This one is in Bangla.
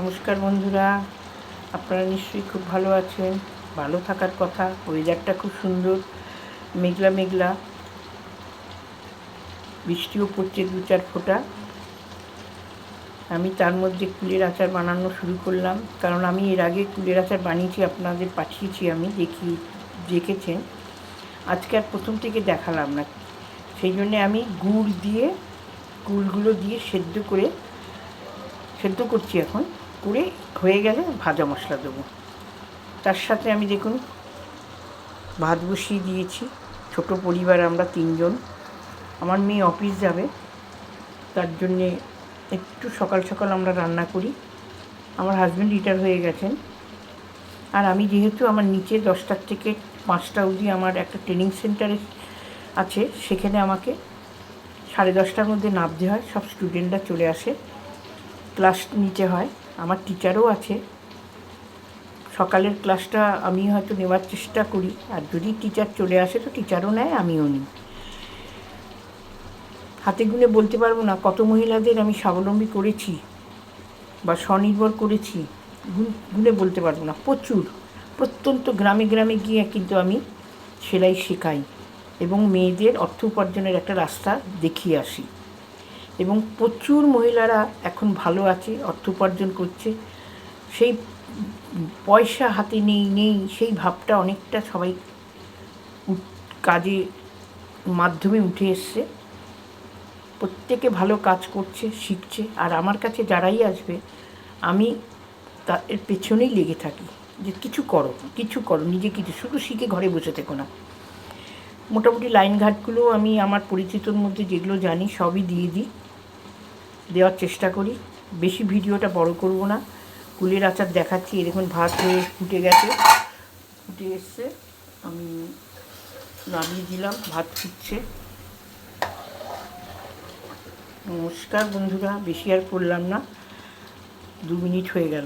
নমস্কার বন্ধুরা, আপনারা নিশ্চয়ই খুব ভালো আছেন, ভালো থাকার কথা ওয়েদারটা খুব সুন্দর, মেঘলা মেঘলা, বৃষ্টিও পড়ছে দু চার ফোঁটা। আমি তার মধ্যে কুলের আচার বানানো শুরু করলাম, কারণ আমি এর আগে কুলের আচার বানিয়েছি, আপনাদের পাঠিয়েছি, আমি দেখি, দেখেছেন। আজকে আর প্রথম থেকে দেখালাম না, সেই জন্যে আমি গুড় দিয়ে, গুড়গুলো দিয়ে সেদ্ধ করে সেদ্ধ করছি এখন করে হয়ে গেলে ভাজা মশলা দেবো। তার সাথে আমি দেখুন, ভাত বসিয়ে দিয়েছি, ছোট পরিবার আমরা তিনজন। আমার মেয়ে অফিস যাবে, তার জন্যে একটু সকাল সকাল আমরা রান্না করি। আমার হাজব্যান্ড রিটায়ার হয়ে গেছেন। আর আমি যেহেতু আমার নিচে দশটার থেকে পাঁচটা অবধি আমার একটা ট্রেনিং সেন্টারে আছে, সেখানে আমাকে সাড়ে দশটার মধ্যে নামতে হয়। সব স্টুডেন্টরা চলে আসে। ক্লাস নিতে হয়। আমার টিচারও আছে। সকালের ক্লাসটা আমি হয়তো নেওয়ার চেষ্টা করি। আর যদি টিচার চলে আসে, তো টিচারও নেয়, আমিও নিই। হাতে গুনে বলতে পারব না, কত মহিলাদের আমি স্বাবলম্বী করেছি বা স্বনির্ভর করেছি গুন- বলতে পারব না, প্রচুর। প্রত্যন্ত গ্রামে গ্রামে গিয়ে কিন্তু আমি সেলাই শেখাই এবং মেয়েদের অর্থ উপার্জনের একটা রাস্তা দেখিয়ে আসি। এবং প্রচুর মহিলারা এখন ভালো আছে, অর্থ উপার্জন করছে। সেই পয়সা হাতে নেই নেই, সেই ভাবটা অনেকটা সবাই কাজে, মাধ্যমে উঠে এসছে। প্রত্যেকে ভালো কাজ করছে, শিখছে। আর আমার কাছে যারাই আসবে, আমি তার পেছনেই লেগে থাকি যে কিছু করো কিছু করো, নিজে কিছু, শুধু শিখে ঘরে বসে থেকো না। মোটামুটি লাইন ঘাটগুলো আমি আমার পরিচিতর মধ্যে যেগুলো জানি সবই দিয়ে দিই। দেওয়ার চেষ্টা করি। বেশি ভিডিওটা বড় করব না। কুলের আচার দেখাচ্ছি। দেখুন, ভাত হয়ে ফুটে গেছে। ফুটে এসছে। আমি নামিয়ে দিলাম। ভাত ফুটছে। নমস্কার বন্ধুরা, বেশি আর করলাম না। দু মিনিট হয়ে গেল।